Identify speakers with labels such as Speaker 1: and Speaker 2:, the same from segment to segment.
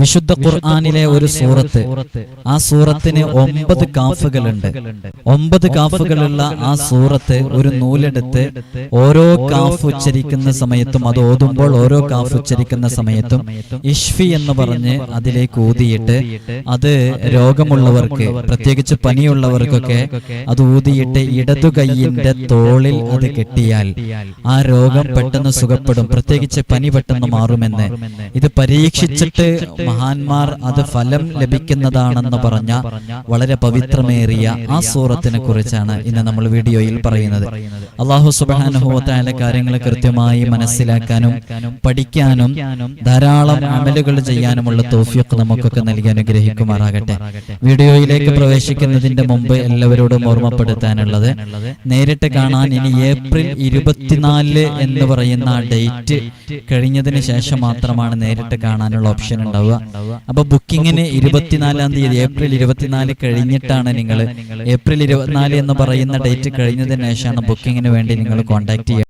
Speaker 1: വിശുദ്ധ ഖുർആാനിലെ ഒരു സൂറത്ത്. ആ സൂറത്തിന് ഒമ്പത് കാഫുകളുണ്ട് ഒമ്പത് കാഫുകളുള്ള ആ സൂറത്ത് ഒരു നൂലെടുത്ത് ഓരോ കാഫ് ഉച്ചരിക്കുന്ന സമയത്തും അത് ഓതുമ്പോൾ ഓരോ കാഫ് ഉച്ചരിക്കുന്ന സമയത്തും ഇഷ്ഫി എന്ന് പറഞ്ഞ് അതിലേക്ക് ഊതിയിട്ട് അത് രോഗമുള്ളവർക്ക് പ്രത്യേകിച്ച് പനിയുള്ളവർക്കൊക്കെ അത് ഊതിയിട്ട് ഇടതു കൈയിന്റെ തോളിൽ അത് കെട്ടിയാൽ ആ രോഗം പെട്ടെന്ന് സുഖപ്പെടും. പ്രത്യേകിച്ച് പനി പെട്ടെന്ന് മാറുമെന്ന്. ഇത് പരീക്ഷിച്ചിട്ട് മഹാന്മാർ അത് ഫലം ലഭിക്കുന്നതാണെന്ന് പറഞ്ഞ വളരെ പവിത്രമേറിയ ആ സൂറത്തിനെ കുറിച്ചാണ് ഇന്ന് നമ്മൾ വീഡിയോയിൽ പറയുന്നത്. അള്ളാഹു സുബാനുഭവത്തായ കാര്യങ്ങൾ കൃത്യമായി മനസ്സിലാക്കാനും പഠിക്കാനും ധാരാളം അമലുകൾ ചെയ്യാനുമുള്ള തോഫിയൊക്കെ നമുക്കൊക്കെ നൽകി അനുഗ്രഹിക്കുമാറാകട്ടെ. വീഡിയോയിലേക്ക് പ്രവേശിക്കുന്നതിന്റെ മുമ്പ് എല്ലാവരോടും ഓർമ്മപ്പെടുത്താനുള്ളത് നേരിട്ട് കാണാൻ ഇനി ഏപ്രിൽ ഇരുപത്തിനാല് എന്ന് പറയുന്ന ഡേറ്റ് കഴിഞ്ഞതിന് ശേഷം മാത്രമാണ് നേരിട്ട് കാണാനുള്ള ഓപ്ഷൻ ഉണ്ടാവുക. അപ്പൊ ബുക്കിങ്ങിന് ഇരുപത്തിനാലാം തീയതി ഏപ്രിൽ ഇരുപത്തിനാല് കഴിഞ്ഞിട്ടാണ് നിങ്ങൾ ഏപ്രിൽ ഇരുപത്തിനാല് എന്ന് പറയുന്ന ഡേറ്റ് കഴിഞ്ഞതിന് ശേഷമാണ് ബുക്കിങ്ങിന് വേണ്ടി നിങ്ങൾ കോൺടാക്ട് ചെയ്യുക.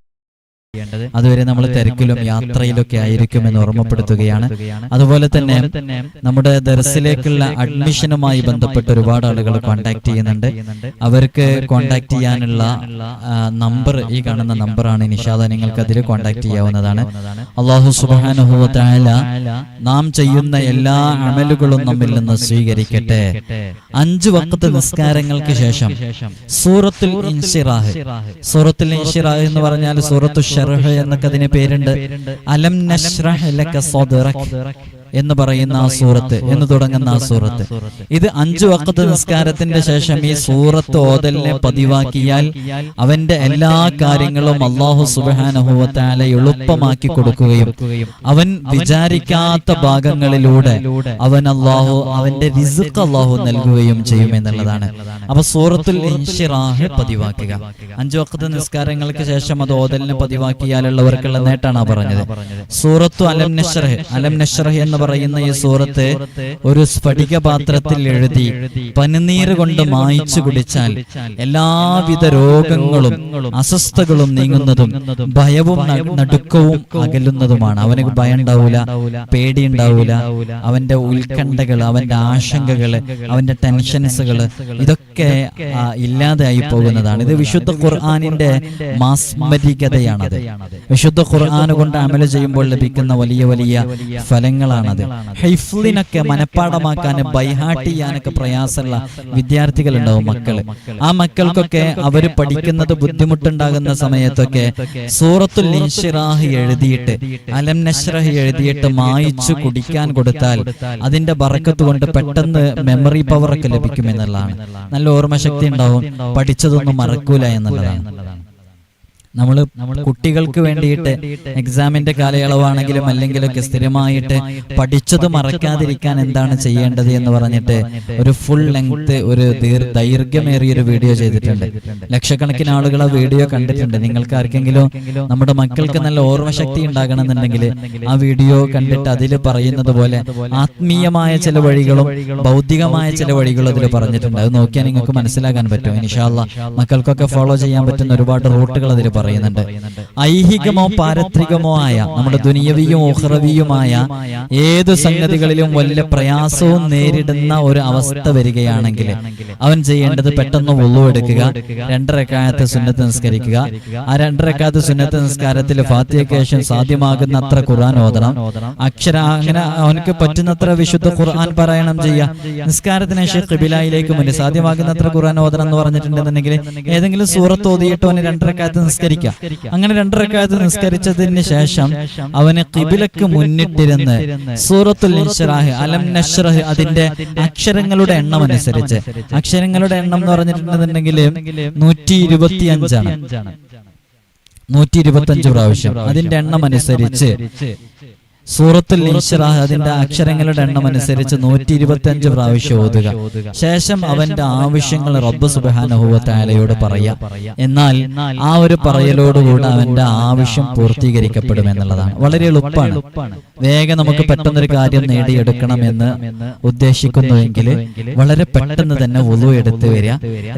Speaker 1: അതുവരെ നമ്മൾ തിരക്കിലും യാത്രയിലൊക്കെ ആയിരിക്കും എന്ന് ഓർമ്മപ്പെടുത്തുകയാണ്. അതുപോലെ തന്നെ നമ്മുടെ ദർസിലേക്കുള്ള അഡ്മിഷനുമായി ബന്ധപ്പെട്ട് ഒരുപാട് ആളുകൾ കോൺടാക്ട് ചെയ്യുന്നുണ്ട്. അവർക്ക് കോൺടാക്ട് ചെയ്യാനുള്ള നമ്പർ ഈ കാണുന്ന നമ്പറാണ്. നിഷാദ നിങ്ങൾക്ക് അതിൽ കോൺടാക്ട് ചെയ്യാവുന്നതാണ്. അള്ളാഹു സുബാനുഭവത്തായ നാം ചെയ്യുന്ന എല്ലാ അമലുകളും നമ്മിൽ നിന്ന് സ്വീകരിക്കട്ടെ. അഞ്ച് വക്കത്ത് നിസ്കാരങ്ങൾക്ക് ശേഷം സൂറത്തുൽ ഇൻഷിറാഹ്. സൂറത്തുൽ ഇൻഷിറാഹ് എന്ന് പറഞ്ഞാൽ സൂറത്തു ഷർഹ് എന്നൊക്കെ അതിന് പേരുണ്ട്. അലം നഷ്റഹ് ലക സദ്റക് എന്ന് പറയുന്ന ആ സൂറത്ത് എന്ന് തുടങ്ങുന്ന ആ സൂറത്ത്. ഇത് അഞ്ചു വക്കത്ത് നിസ്കാരത്തിന്റെ ശേഷം ഈ സൂറത്ത് ഓതലിനെ പതിവാക്കിയാൽ അവന്റെ എല്ലാ കാര്യങ്ങളും അള്ളാഹു സുബാനുഭവത്താല എളുപ്പമാക്കി കൊടുക്കുകയും അവൻ വിചാരിക്കാത്ത ഭാഗങ്ങളിലൂടെ അവൻ അള്ളാഹു അവന്റെ റിസുക്ക് അള്ളാഹു നൽകുകയും ചെയ്യും എന്നുള്ളതാണ്. അപ്പൊ സൂറത്തുൽ പതിവാക്കുക. അഞ്ചു വക്കത്ത് നിസ്കാരങ്ങൾക്ക് ശേഷം അത് ഓതലിനെ പതിവാക്കിയാലുള്ളവർക്കുള്ള നേട്ടാണ് പറഞ്ഞത്. സൂറത്തു അലം നഷ്റഹ് അലം നഷ്റഹ് എന്ന് പറയുന്ന ഈ സൂറത്ത് ഒരു സ്ഫടിക പാത്രത്തിൽ എഴുതി. പനിനീര് കൊണ്ട് മായിച്ചു കുടിച്ചാൽ എല്ലാവിധ രോഗങ്ങളും അസ്വസ്ഥകളും നീങ്ങുന്നതും ഭയവും നടുക്കവും അകലുന്നതുമാണ്. അവന് ഭയം ഉണ്ടാവൂല പേടി ഉണ്ടാവൂല അവന്റെ ഉത്കണ്ഠകൾ അവന്റെ ആശങ്കകൾ അവന്റെ ടെൻഷൻസുകൾ ഇതൊക്കെ ഇല്ലാതെയായി പോകുന്നതാണ്. ഇത് വിശുദ്ധ ഖുർആാനിന്റെ മാസ്മരികതയാണത്. വിശുദ്ധ ഖുർആൻ കൊണ്ട് അമല ചെയ്യുമ്പോൾ ലഭിക്കുന്ന വലിയ വലിയ ഫലങ്ങളാണത് ഹൈഫ്ലിനൊക്കെ മനഃപ്പാടമാക്കാനും ബൈഹാട്ട് ചെയ്യാനൊക്കെ പ്രയാസമുള്ള വിദ്യാർത്ഥികളുണ്ടാവും മക്കൾ മക്കൾ. ആ മക്കൾക്കൊക്കെ അവർ പഠിക്കുന്നത് ബുദ്ധിമുട്ടുണ്ടാകുന്ന സമയത്തൊക്കെ സൂറത്തുൽ ഇൻഷിറാഹ് എഴുതിയിട്ട് അലം നഷ്റഹ് എഴുതിയിട്ട് മായിച്ചു കുടിക്കാൻ കൊടുത്താൽ അതിന്റെ ബറക്കത്ത് കൊണ്ട് പെട്ടെന്ന് മെമ്മറി പവർ ഒക്കെ ലഭിക്കും എന്നുള്ളതാണ് നല്ല ഓർമ്മശക്തി ഉണ്ടാവും. പഠിച്ചതൊന്നും മറക്കൂല എന്നുള്ളതാണ്. നമ്മൾ കുട്ടികൾക്ക് വേണ്ടിയിട്ട് എക്സാമിന്റെ കാലയളവാണെങ്കിലും അല്ലെങ്കിലൊക്കെ സ്ഥിരമായിട്ട് പഠിച്ചത് മറക്കാതിരിക്കാൻ എന്താണ് ചെയ്യേണ്ടത് എന്ന് പറഞ്ഞിട്ട് ഒരു ഫുൾ ലെങ്ത് ഒരു ദീർ ദൈർഘ്യമേറിയ ഒരു വീഡിയോ ചെയ്തിട്ടുണ്ട്. ലക്ഷക്കണക്കിന് ആളുകൾ ആ വീഡിയോ കണ്ടിട്ടുണ്ട്. നിങ്ങൾക്ക് ആർക്കെങ്കിലും നമ്മുടെ മക്കൾക്ക് നല്ല ഓർമ്മശക്തി ഉണ്ടാകണമെന്നുണ്ടെങ്കിൽ ആ വീഡിയോ കണ്ടിട്ട് അതിൽ പറയുന്നത് പോലെ ആത്മീയമായ ചില വഴികളും ഭൗതികമായ ചില വഴികളും അതിൽ പറഞ്ഞിട്ടുണ്ട്. അത് നോക്കിയാൽ നിങ്ങൾക്ക് മനസ്സിലാക്കാൻ പറ്റും. ഇൻഷാല്ല മക്കൾക്കൊക്കെ ഫോളോ ചെയ്യാൻ പറ്റുന്ന ഒരുപാട് റൂട്ടുകൾ അതിൽ പറയുന്നുണ്ട്. ഐഹികമോ പാരത്രികമോ ആയ നമ്മുടെ ദുനിയവിയും ഓഹ്റവിയുമായ ഏത് സംഗതികളിലും വലിയ പ്രയാസവും നേരിടുന്ന ഒരു അവസ്ഥ വരികയാണെങ്കിൽ അവൻ ചെയ്യേണ്ടത് പെട്ടെന്ന് ഉള്ളു എടുക്കുക രണ്ടരക്കാലത്ത് സുന്നത്ത് നിസ്കരിക്കുക. ആ രണ്ടരക്കാലത്ത് സുന്നത്ത് നിസ്കാരത്തിൽ ഫാത്തിയക്കേഷൻ സാധ്യമാകുന്ന അത്ര ഖുർആൻ ഓതണം. അക്ഷര അങ്ങനെ അവനക്ക് പറ്റുന്നത്ര വിശുദ്ധ ഖുർആൻ പാരായണം ചെയ്യുക നിസ്കാരത്തിന് ശേഷം കിബിലായിലേക്ക് മുന്നിൽ സാധ്യമാകുന്നത്ര ഖുർആൻ ഓതണം എന്ന് പറഞ്ഞിട്ടുണ്ടെന്നുണ്ടെങ്കിൽ ഏതെങ്കിലും സൂറത്ത് ഓതിയിട്ട് അവന് രണ്ടരക്കാലത്ത് നിസ്കരിക്കാം. അങ്ങനെ രണ്ടരക്കാലത്ത് നിസ്കരിച്ചതിന് ശേഷം അവന് കിബിലക്ക് മുന്നിട്ടിരുന്ന് സൂറത്തുൽ ഇൻഷറാഹ് അലം നഷ്റഹ് അതിന്റെ അക്ഷരങ്ങളുടെ എണ്ണം അനുസരിച്ച്. അക്ഷരങ്ങളുടെ എണ്ണം എന്ന് പറഞ്ഞിട്ടുണ്ടെന്നുണ്ടെങ്കിൽ നൂറ്റി ഇരുപത്തി അഞ്ചാണ് നൂറ്റി ഇരുപത്തി അഞ്ച് പ്രാവശ്യം. അതിന്റെ എണ്ണം അനുസരിച്ച്. സൂറത്തുൽ അതിന്റെ അക്ഷരങ്ങളുടെ എണ്ണം അനുസരിച്ച് നൂറ്റി ഇരുപത്തി അഞ്ച് പ്രാവശ്യം ഓതുക. ശേഷം അവന്റെ ആവശ്യങ്ങൾ റബ്ബ് സുബാനഹുവത്തായാലയോട് പറയാം. എന്നാൽ ആ ഒരു പറയലോടുകൂടെ അവന്റെ ആവശ്യം പൂർത്തീകരിക്കപ്പെടും എന്നുള്ളതാണ്. വളരെ എളുപ്പമാണ്. വേഗം നമുക്ക് പെട്ടെന്നൊരു കാര്യം നേടിയെടുക്കണമെന്ന് ഉദ്ദേശിക്കുന്നുവെങ്കിൽ വളരെ പെട്ടെന്ന് തന്നെ ഉളു എടുത്ത് വരിക.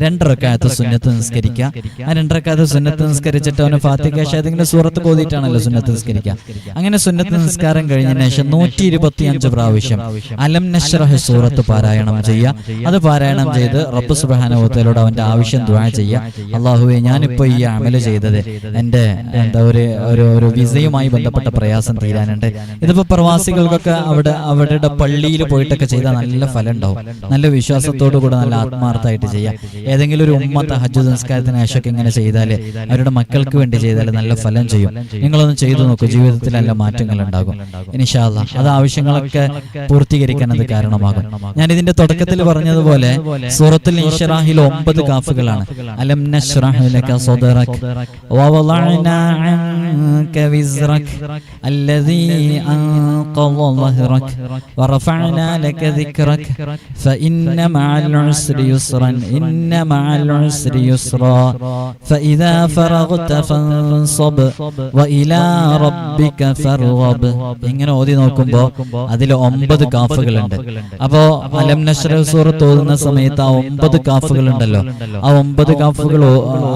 Speaker 1: രണ്ടരക്കാലത്ത് സുന്നത്ത് നിസ്കരിക്കുക. ആ രണ്ടരക്കാലത്ത് സുന്നത്ത് നിസ്കരിച്ചിട്ട് അവന് ഫാത്തിക ഏതെങ്കിലും സൂറത്ത് കോതിയിട്ടാണല്ലോ സുന്നത്ത് നിസ്കരിക്കുക. അങ്ങനെ സുന്നത്ത് നിസ്കാരം നമസ്കാരം കഴിഞ്ഞതിന് ശേഷം നൂറ്റി ഇരുപത്തി അഞ്ച് പ്രാവശ്യം അലം നഷ്റഹ് സൂറത്ത് പാരായണം ചെയ്യുക അത് പാരായണം ചെയ്ത് റബ്ബ് സുബാനുഭവത്തിലൂടെ അവന്റെ ആവശ്യം ദ്വാ ചെയ്യുക അള്ളാഹുവെ ഞാനിപ്പോ ഈ അമൽ ചെയ്തത് എന്റെ എന്താ ഒരു ഒരു ഒരു വിസയുമായി ബന്ധപ്പെട്ട പ്രയാസം തീരാനുണ്ട്. ഇതിപ്പോ പ്രവാസികൾക്കൊക്കെ അവിടെ അവരുടെ പള്ളിയിൽ പോയിട്ടൊക്കെ ചെയ്താൽ നല്ല ഫലം ഉണ്ടാവും നല്ല വിശ്വാസത്തോടു കൂടെ നല്ല ആത്മാർത്ഥമായിട്ട് ചെയ്യാം. ഏതെങ്കിലും ഒരു ഉമ്മ ഹജ്ജ് സംസ്കാരത്തിന് ശേഷമൊക്കെ ഇങ്ങനെ ചെയ്താൽ അവരുടെ മക്കൾക്ക് വേണ്ടി ചെയ്താൽ നല്ല ഫലം ചെയ്യും. നിങ്ങളൊന്ന് ചെയ്തു നോക്കൂ ജീവിതത്തിൽ നല്ല മാറ്റങ്ങൾ ഉണ്ടാകും ഇനിഷാല്ല അത് ആവശ്യങ്ങളൊക്കെ പൂർത്തീകരിക്കാൻ അത് കാരണമാകും ഞാൻ ഇതിന്റെ തുടക്കത്തിൽ പറഞ്ഞതുപോലെ സൂറത്തുൽ ഇൻഷറാഹിൽ ഒമ്പത് കാഫുകളാണ് അലം നശ്റഹ് ലക സദറക് വവളഅനാ അൻക വിസ്റക് الذي أنقض ظهرك ورفعنا لك ذكرك فإن مع العسر يسرا إن مع العسر يسرا فإذا فرغت فانصب وإلى ربك فارغب ഇങ്ങനെ ഓതി നോക്കുമ്പോ അതിൽ ഒമ്പത് കാഫുകളുണ്ട്. അപ്പോ അലം നശ്ര സൂറത്ത് ഓതുന്ന സമയത്ത് ആ ഒമ്പത് കാഫുകൾ ഉണ്ടല്ലോ ആ ഒമ്പത് കാഫുകൾ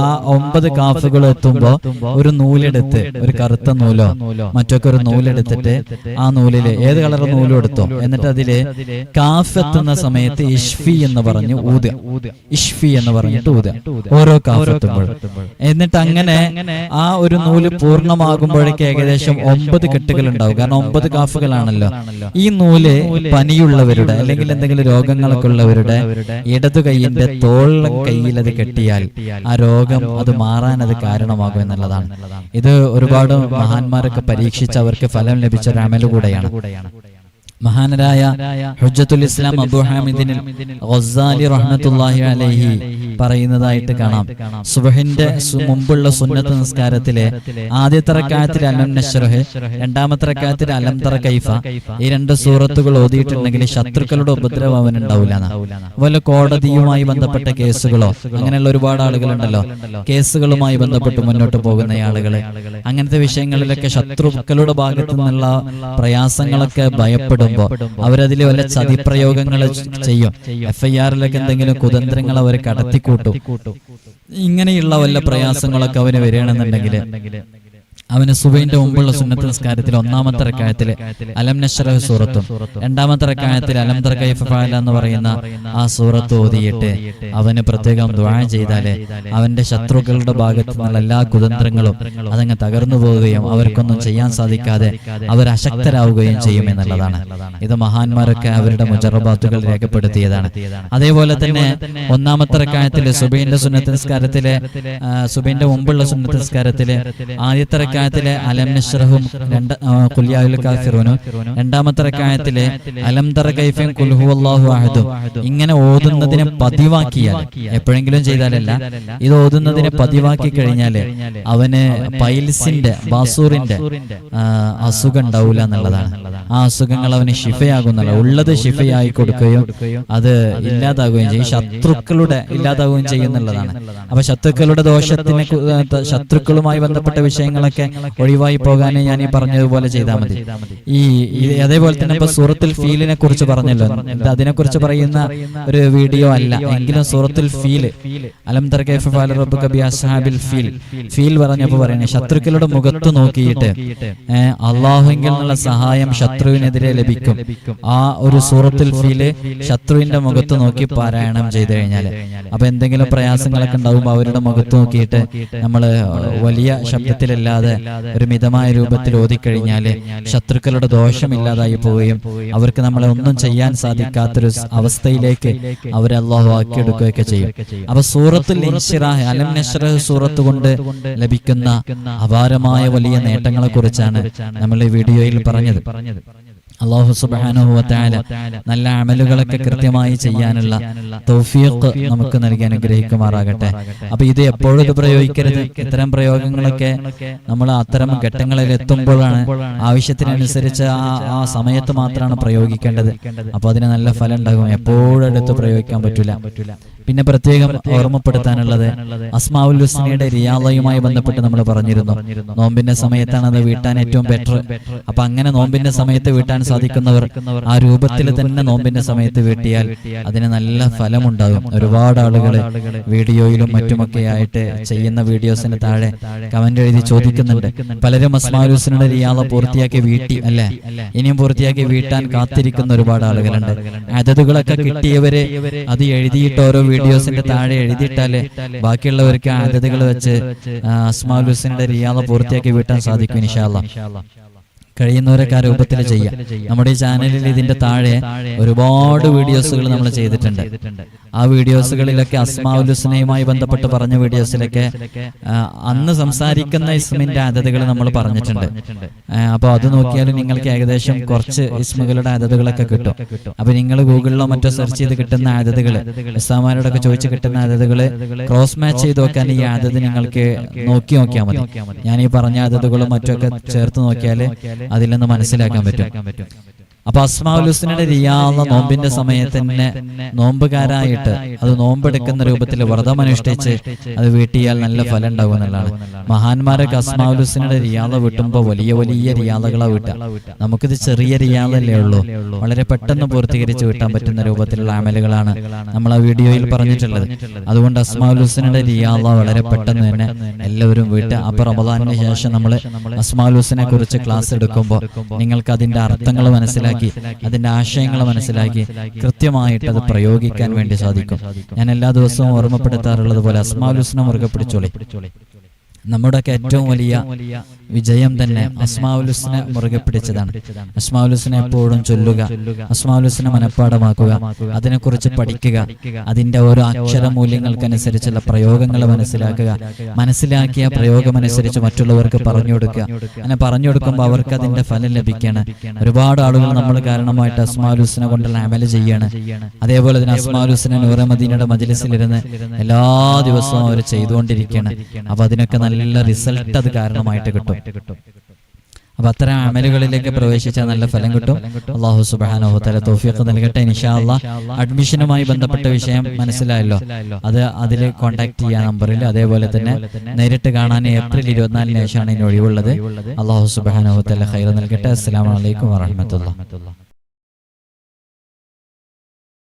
Speaker 1: ആ ഒമ്പത് കാഫുകൾ എത്തുമ്പോ ഒരു നൂലെടുത്ത് ഒരു കറുത്ത നൂലോ മറ്റൊക്കെ ഒരു നൂലെടുത്തിട്ട് ആ നൂലിൽ ഏത് കളർ നൂലും എടുത്തോ എന്നിട്ട് അതിൽ കാഫ് എത്തുന്ന സമയത്ത് ഇഷ്ഫി എന്ന് പറഞ്ഞ് ഊത് ഇഷ്ഫി എന്ന് പറഞ്ഞിട്ട് ഊത് ഓരോ കാഫ് എത്തുമ്പോൾ. എന്നിട്ട് അങ്ങനെ ആ ഒരു നൂൽ പൂർണമാകുമ്പോഴേക്ക് ഏകദേശം ഒമ്പത് കെട്ടുകൾ ഉണ്ടാവും കാരണം ഒമ്പത് കാഫുകളാണല്ലോ. ഈ നൂൽ പനിയുള്ളവരുടെ അല്ലെങ്കിൽ എന്തെങ്കിലും രോഗങ്ങളൊക്കെ ഉള്ളവരുടെ ഇടതു കൈയിന്റെ തോൾ കയ്യിൽ അത് കെട്ടിയാൽ ആ രോഗം അത് മാറാൻ അത് കാരണമാകും എന്നുള്ളതാണ്. ഇത് ഒരുപാട് മഹാന്മാരൊക്കെ പരീക്ഷിച്ച് അവർക്ക് ഫലം ലഭിച്ച ഒരു അമൽ കൂടെയാണ്. മഹാനരായ ഹുജ്ജത്തുൽ ഇസ്ലാം അബു ഹാമിദിനിൽ ഗസാലി റഹ്മത്തുള്ളാഹി അലൈഹി പറയുന്നതായിട്ട് കാണാം. സുബഹിന്റെ മുമ്പുള്ള സുന്നത്ത് നിസ്കാരത്തിലെ ആദ്യത്തെ റക്കായത്തിൽ അലം നഷറഹ് രണ്ടാമത്തെ റക്കായത്തിൽ അലം തറ കൈഫ. ഈ രണ്ട് സൂറത്തുകൾ ഓതിയിട്ടുണ്ടെങ്കിൽ ശത്രുക്കളുടെ ഉപദ്രവം അവനുണ്ടാവില്ല അതുപോലെ കോടതിയുമായി ബന്ധപ്പെട്ട കേസുകളോ അങ്ങനെയുള്ള ഒരുപാട് ആളുകളുണ്ടല്ലോ കേസുകളുമായി ബന്ധപ്പെട്ട് മുന്നോട്ട് പോകുന്ന ആളുകൾ അങ്ങനത്തെ വിഷയങ്ങളിലൊക്കെ ശത്രുക്കളുടെ ഭാഗത്തു നിന്നുള്ള പ്രയാസങ്ങളൊക്കെ ഭയപ്പെടുമ്പോ അവരതിൽ വല്ല ചതിപ്രയോഗങ്ങൾ ചെയ്യും. എഫ് ഐ ആറിലൊക്കെ എന്തെങ്കിലും കുതന്ത്രങ്ങൾ അവർ കടത്തിക്കൂട്ടും. ഇങ്ങനെയുള്ള വല്ല പ്രയാസങ്ങളൊക്കെ അവന് വരികയാണെന്നുണ്ടെങ്കിൽ അവന് സുബൈന്റെ മുമ്പുള്ള സുന്നത്ത് നിസ്കാരത്തിൽ ഒന്നാമത്തെ റക്കായത്തിൽ അലം നഷറഹ് സൂറത്തും രണ്ടാമത്തെ റക്കായത്തിൽ അലം തർ എന്ന് പറയുന്ന ആ സൂറത്ത് ഓതിയിട്ട് അവന് പ്രത്യേകം ദ്വാ ചെയ്താൽ അവന്റെ ശത്രുക്കളുടെ ഭാഗത്തു നിന്നുള്ള എല്ലാ കുതന്ത്രങ്ങളും അതങ്ങ് തകർന്നു പോവുകയും അവർക്കൊന്നും ചെയ്യാൻ സാധിക്കാതെ അവർ അശക്തരാവുകയും ചെയ്യും എന്നുള്ളതാണ് ഇത് മഹാന്മാരൊക്കെ അവരുടെ മുജറബാത്തുകൾ രേഖപ്പെടുത്തിയതാണ്. അതേപോലെ തന്നെ ഒന്നാമത്തെ റക്കായത്തിൽ സുബൈന്റെ സുന്നത്ത് നിസ്കാരത്തിലെ സുബൈന്റെ മുമ്പുള്ള സുന്നത്ത് നിസ്കാരത്തിലെ ആദ്യത്തെ റക്കായത്തിലെ അലം നഷ്റഹും രണ്ട് കുല്യാഹുൽ കാഫിറൂനും. രണ്ടാമത്തെ റക്കായത്തിലെ അലം തറ കൈഫും കുൽഹു അല്ലാഹു അഹദും. ഇങ്ങനെ ഓതുന്നതിനെ പതിവാക്കിയാൽ എപ്പോഴെങ്കിലും ചെയ്താലല്ല ഇത് ഓതുന്നതിനെ പതിവാക്കി കഴിഞ്ഞാൽ അവന് പൈൽസിന്റെ ബാസൂറിന്റെ അസുഖം ഉണ്ടാവില്ല എന്നുള്ളതാണ്. ആ അസുഖങ്ങൾ അവന് ഷിഫയാകുന്നല്ല ഉള്ളത് ഷിഫയായി കൊടുക്കുകയും അത് ഇല്ലാതാകുകയും ചെയ്യും. ശത്രുക്കളുടെ ഇല്ലാതാവുകയും ചെയ്യുന്നുള്ളതാണ്. അപ്പൊ ശത്രുക്കളുടെ ദോഷത്തിന് ശത്രുക്കളുമായി ബന്ധപ്പെട്ട വിഷയങ്ങളൊക്കെ ഒഴിവായി പോകാൻ ഞാൻ ഈ പറഞ്ഞതുപോലെ ചെയ്താൽ മതി. ഈ അതേപോലെ തന്നെ ഇപ്പൊ സൂറത്തുൽ ഫീലിനെ കുറിച്ച് പറഞ്ഞല്ലോ. ഇത് അതിനെ കുറിച്ച് പറയുന്ന ഒരു വീഡിയോ അല്ല. എങ്കിലും സൂറത്തുൽ ഫീൽ അലം അസ്ഹാബിൽ ഫീൽ. ഫീൽ. പറഞ്ഞപ്പോ പറയുന്നത് ശത്രുക്കളുടെ മുഖത്ത് നോക്കിയിട്ട് അള്ളാഹുങ്കിൽ നിന്നുള്ള സഹായം ശത്രുവിനെതിരെ ലഭിക്കും. ആ ഒരു സൂറത്തുൽ ഫീൽ ശത്രുവിന്റെ മുഖത്ത് നോക്കി പാരായണം ചെയ്തു കഴിഞ്ഞാൽ അപ്പൊ എന്തെങ്കിലും പ്രയാസങ്ങളൊക്കെ ഉണ്ടാവുമ്പോ അവരുടെ മുഖത്ത് നോക്കിയിട്ട് നമ്മൾ വലിയ ശബ്ദത്തിലല്ലാതെ ഒരു മിതമായ രൂപത്തിൽ ഓതിക്കഴിഞ്ഞാൽ ശത്രുക്കളുടെ ദോഷമില്ലാതായി പോവുകയും അവർക്ക് നമ്മളെ ഒന്നും ചെയ്യാൻ സാധിക്കാത്തൊരു അവസ്ഥയിലേക്ക് അവരെ അള്ളാഹു ആക്കിയെടുക്കുകയൊക്കെ ചെയ്യും. അപ്പൊ സൂറത്തുൽ ഇൻഷിറാഹ് അലം നഷ്റഹ് സൂറത്ത് കൊണ്ട് ലഭിക്കുന്ന അപാരമായ വലിയ നേട്ടങ്ങളെ കുറിച്ചാണ് നമ്മൾ ഈ വീഡിയോയിൽ പറഞ്ഞത്. അള്ളാഹു സുബ്ഹാനഹു വതആല നല്ല അമലുകളൊക്കെ കൃത്യമായി ചെയ്യാനുള്ള തൗഫീഖ് നമുക്ക് നൽകി അനുഗ്രഹിക്കുമാറാകട്ടെ. അപ്പൊ ഇത് എപ്പോഴും ഇത് പ്രയോഗിക്കരുത്. ഇത്തരം പ്രയോഗങ്ങളൊക്കെ നമ്മൾ അത്തരം ഘട്ടങ്ങളിൽ എത്തുമ്പോഴാണ് ആവശ്യത്തിനനുസരിച്ച് ആ ആ സമയത്ത് മാത്രമാണ് പ്രയോഗിക്കേണ്ടത്. അപ്പൊ അതിന് നല്ല ഫലം ഉണ്ടാകും. എപ്പോഴും എടുത്ത് പ്രയോഗിക്കാൻ പറ്റില്ല പിന്നെ പ്രത്യേകം ഓർമ്മപ്പെടുത്താനുള്ളത് അസ്മാവുൽ ഹുസ്നയുടെ റിയാദയുമായി ബന്ധപ്പെട്ട് നമ്മൾ പറഞ്ഞിരുന്നു. നോമ്പിന്റെ സമയത്താണ് അത് വീട്ടാൻ ഏറ്റവും ബെറ്റർ അപ്പൊ അങ്ങനെ നോമ്പിന്റെ സമയത്ത് വീട്ടാൻ സാധിക്കുന്നവർ ആ രൂപത്തിൽ തന്നെ നോമ്പിന്റെ സമയത്ത് വീട്ടിയാൽ അതിന് നല്ല ഫലമുണ്ടാകും. ഒരുപാട് ആളുകൾ വീഡിയോയിലും മറ്റുമൊക്കെ ആയിട്ട് ചെയ്യുന്ന വീഡിയോസിന് താഴെ കമന്റ് എഴുതി ചോദിക്കുന്നുണ്ട്. പലരും അസ്മാലൂസിനുടെ റിയാള പൂർത്തിയാക്കി വീട്ടി അല്ലെ? ഇനിയും പൂർത്തിയാക്കി വീട്ടാൻ കാത്തിരിക്കുന്ന ഒരുപാട് ആളുകളുണ്ട്. അതതുകളൊക്കെ കിട്ടിയവര് അത് എഴുതിയിട്ട് ഓരോ വീഡിയോസിന്റെ താഴെ എഴുതിയിട്ടാൽ ബാക്കിയുള്ളവർക്ക് അതതുകൾ വെച്ച് അസ്മാലുസിനുടെ റിയാള പൂർത്തിയാക്കി വീട്ടാൻ സാധിക്കും ഇൻഷാല്ല കഴിയുന്നവരൊക്കെ ആ രൂപത്തിൽ ചെയ്യാം. നമ്മുടെ ഈ ചാനലിൽ ഇതിന്റെ താഴെ ഒരുപാട് വീഡിയോസുകൾ നമ്മൾ ചെയ്തിട്ടുണ്ട്. ആ വീഡിയോസുകളിലൊക്കെ അസ്മാവുലുസ്നയുമായി ബന്ധപ്പെട്ട് പറഞ്ഞ വീഡിയോസിലൊക്കെ അന്ന് സംസാരിക്കുന്ന ഇസ്മിന്റെ അതതുകൾ നമ്മൾ പറഞ്ഞിട്ടുണ്ട്. അപ്പോൾ അത് നോക്കിയാൽ നിങ്ങൾക്ക് ഏകദേശം കുറച്ച് ഇസ്മുകളുടെ അതതുകളൊക്കെ കിട്ടും. അപ്പൊ നിങ്ങൾ ഗൂഗിളിലോ മറ്റോ സെർച്ച് ചെയ്ത് കിട്ടുന്ന അതതുകൾ ഇസ്ലാമാരോടൊക്കെ ചോദിച്ച് കിട്ടുന്ന അതതുകൾ ക്രോസ് മാച്ച് ചെയ്ത് നോക്കാൻ ഈ അതത് നിങ്ങൾക്ക് നോക്കി നോക്കിയാൽ മതി. ഞാൻ ഈ പറഞ്ഞ അതതുകളും മറ്റൊക്കെ ചേർത്ത് നോക്കിയാൽ അതിൽ നിന്ന് മനസ്സിലാക്കാൻ പറ്റും. അപ്പൊ അസ്മാഉലുസ്നയുടെ റിയാള നോമ്പിന്റെ സമയത്ത് തന്നെ നോമ്പുകാരായിട്ട് അത് നോമ്പെടുക്കുന്ന രൂപത്തിൽ വ്രതം അനുഷ്ഠിച്ച് അത് വീട്ടിയാൽ നല്ല ഫലം ഉണ്ടാകും എന്നുള്ളതാണ്. മഹാന്മാരൊക്കെ അസ്മാഉലുസ്നയുടെ റിയാള വിട്ടുമ്പോൾ വലിയ വലിയ റിയാളകളാ വിട്ടുക നമുക്കിത് ചെറിയ റിയാളല്ലേ ഉള്ളൂ. വളരെ പെട്ടെന്ന് പൂർത്തീകരിച്ച് വിട്ടാൻ പറ്റുന്ന രൂപത്തിലുള്ള അമലുകളാണ് നമ്മൾ ആ വീഡിയോയിൽ പറഞ്ഞിട്ടുള്ളത്. അതുകൊണ്ട് അസ്മാഉലുസ്നയുടെ റിയാള വളരെ പെട്ടെന്ന് തന്നെ എല്ലാവരും വിട്ട് അപ്പൊ റമദാനിന് ശേഷം നമ്മൾ അസ്മാവുലുസിനെ കുറിച്ച് ക്ലാസ് എടുക്കുമ്പോൾ നിങ്ങൾക്ക് അതിന്റെ അർത്ഥങ്ങൾ മനസ്സിലാക്കി അതിന്റെ ആശയങ്ങൾ മനസ്സിലാക്കി കൃത്യമായിട്ട് അത് പ്രയോഗിക്കാൻ വേണ്ടി സാധിക്കും. ഞാൻ എല്ലാ ദിവസവും ഓർമ്മപ്പെടുത്താറുള്ളത് പോലെ അസ്മാലുസ്ന മുറുകെ പിടിച്ചോളി. നമ്മുടെയൊക്കെ ഏറ്റവും വലിയ വിജയം തന്നെ അസ്മാവുലുസിനെ മുറുകെ പിടിച്ചതാണ്. അസ്മാവുലുസിനെ എപ്പോഴും ചൊല്ലുക. അസ്മാവുലുസിനെ മനഃപ്പാടമാക്കുക. അതിനെക്കുറിച്ച് പഠിക്കുക. അതിന്റെ ഓരോ അക്ഷര മൂല്യങ്ങൾക്കനുസരിച്ചുള്ള പ്രയോഗങ്ങൾ മനസ്സിലാക്കുക. മനസ്സിലാക്കിയ പ്രയോഗമനുസരിച്ച് മറ്റുള്ളവർക്ക് പറഞ്ഞു കൊടുക്കുക. അങ്ങനെ പറഞ്ഞു കൊടുക്കുമ്പോൾ അവർക്ക് അതിന്റെ ഫലം ലഭിക്കുകയാണ്. ഒരുപാട് ആളുകൾ നമ്മൾ കാരണമായിട്ട് അസ്മാലുസിനെ കൊണ്ടുള്ള അമൽ ചെയ്യാണ്. അതേപോലെ തന്നെ അസ്മാലുസിനെ നൂറമദീനയുടെ മജിലിസിലിരുന്ന് എല്ലാ ദിവസവും അവർ ചെയ്തുകൊണ്ടിരിക്കുകയാണ്. അപ്പൊ അതിനൊക്കെ നല്ല റിസൾട്ട് അത് കാരണമായിട്ട് കിട്ടും. അപ്പൊ അത്തരം അമലുകളിലേക്ക് പ്രവേശിച്ചാൽ നല്ല ഫലം കിട്ടും. അള്ളാഹു സുബാനോ തല തോഫിയൊക്കെ നൽകട്ടെ. അള്ളാഹ് അഡ്മിഷനുമായി ബന്ധപ്പെട്ട വിഷയം മനസ്സിലായല്ലോ. അത് അതിൽ കോൺടാക്ട് ചെയ്യാൻ നമ്പറിൽ. അതേപോലെ തന്നെ നേരിട്ട് കാണാൻ ഏപ്രിൽ ഇരുപത്തിനാലിന് ശേഷമാണ് ഇനി ഒഴിവുള്ളത്. അള്ളാഹു സുബാനോ തല ഹൈർ നൽകട്ടെ. അസ്സാം വലൈക്കും വാഹമത്തുള്ള